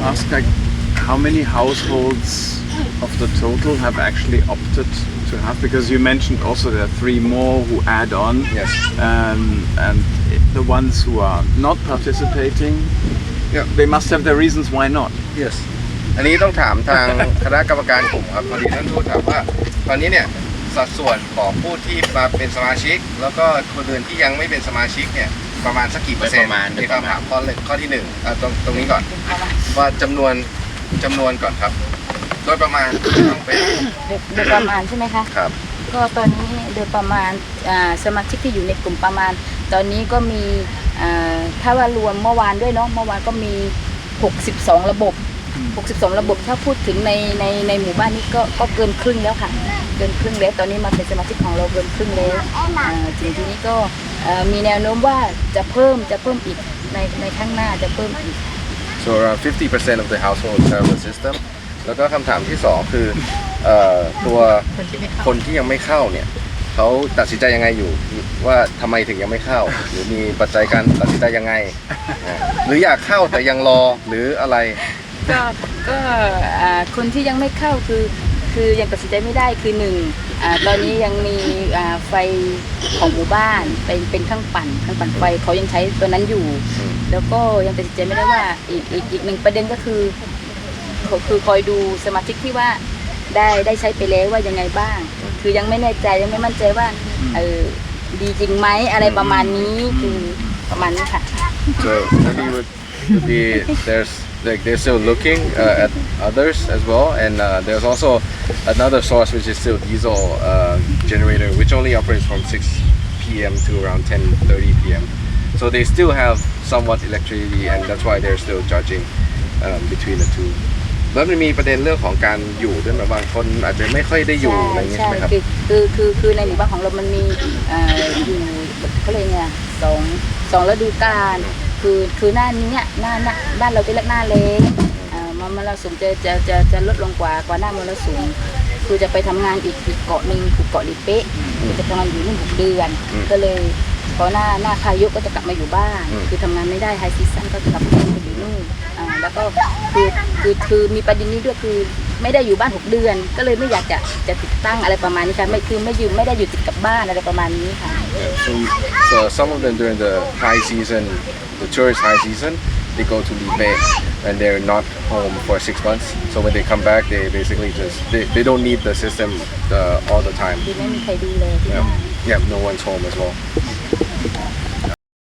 ask like how many households of the total have actually opted to have? Because you mentioned also there are three more who add on. Yes. Um, and the ones who are not participating, Yeah. they must have their reasons why not. yes อันนี้ต้องถามทาง คณะกรรมการกลุ่มครับพอดีท่านทูตถามว่า ตอนนี้เนี่ยสัดส่วนของผู้ที่มาเป็นสมาชิก แล้วก็คนอื่นที่ยังไม่เป็นสมาชิกเนี่ย ประมาณสักกี่เปอร์เซ็นต์ประมาณในคำถามข้อแรกข้อที่หนึ่งอะตรงตรงนี้ก่อนว่าจำนวนจำนวนก่อนครับ โดยประมาณต้องเป็นโดยโดยประมาณใช่ไหมคะ ครับ ก็ตอนนี้โดยประมาณอ่าสมาชิกที่อยู่ในกลุ่มประมาณ ตอนนี้ก็มีอ่าถ้าว่ารวมเมื่อวานด้วยเนาะเมื่อวานก็มี 62 ระบบ 62 ระบบถ้าพูดถึงในในในหมู่บ้านนี้ก็ก็เกินครึ่งแล้วค่ะ เกินครึ่งแล้วตอนนี้มาเป็นสมาชิกของเราเกินครึ่งแล้วอ่าทีทีนี้ก็เอ่อมีแนวโน้มว่าจะเพิ่มจะเพิ่มอีกในในข้างหน้าจะเพิ่มอีก so around 50% of the households have a system แล้วก็คำถามที่สองคือเอ่อตัวคนที่ยังไม่เข้าเนี่ยเขาตัดสินใจยังไงอยู่ว่าทำไมถึงยังไม่เข้า หรือมีปัจจัยการตัดสินใจยังไงอะหรืออยากเข้าแต่ยังรอหรืออะไร ก็ก็อ่าคนที่ยังไม่เข้าคือ คือยังตัดสินใจไม่ได้คือหนึ่งอาตอนนี้ยังมีอ่าไฟของหมู่บ้านเป็นเป็นเครื่องปั่นเครื่องปั่นไฟเขายังใช้ตัวนั้นอยู่ แล้วก็ยังตัดสินใจไม่ได้ว่าอีกอีกอีกหนึ่งประเด็นก็คือคือคือคอยดูสมาชิกที่ว่าได้ได้ใช้ไปแล้วว่ายังไงบ้าง คือยังไม่แน่ใจยังไม่มั่นใจว่าเออดีจริงไหมอะไรประมาณนี้คือประมาณนี้ค่ะ so maybe would be there's like they're still looking uh, at others as well and uh, there's also another source which is still diesel uh, generator which only operates from 6 p.m. to around 10:30 p.m. so they still have somewhat electricity and that's why they're still judging um, between the two แล้วมันมีประเด็นเรื่องของการอยู่ด้วยไหมบางคนอาจจะไม่ค่อยได้อยู่อะไรอย่างเงี้ย ใช่ ใช่ไหมครับ คือคือคือคือในหมู่บ้านของเรามันมีเอ่ออยู่เขาเลยกไงสองสองฤดูกาล คือคือหน้านี้เนี่ยหน้าหน้าบ้านเราจะเรียกหน้าแล้งเอ่อมรสุมจะจะจะจะลดลงกว่ากว่าหน้ามรสุมคือจะไปทำงานอีกอีกเกาะหนึ่งคือเกาะลิเป๊ะคือจะทำงานอยู่นู่นหกเดือนอืมก็เลยพอหน้าหน้าพายุก็จะกลับมาอยู่บ้านอืมคือทำงานไม่ได้ไฮซีซั่นก็จะกลับไปอยู่นู่นอ่าแล้วก็คือคือคือมีประเด็นนี้ด้วยคือไม่ได้อยู่บ้านหกเดือน ก็เลยไม่อยากจะจะติดตั้งอะไรประมาณนี้ค่ะไม่คือไม่อยู่ไม่ได้อยู่ติดกับบ้านอะไรประมาณนี้ค่ะ Yeah, so, so some of them during the high season, the tourist high season, they go to Lipay and they're not home for six months. So when they come back, they basically just they, they don't need the system uh, all the time. Yeah. yeah, no one's home as well.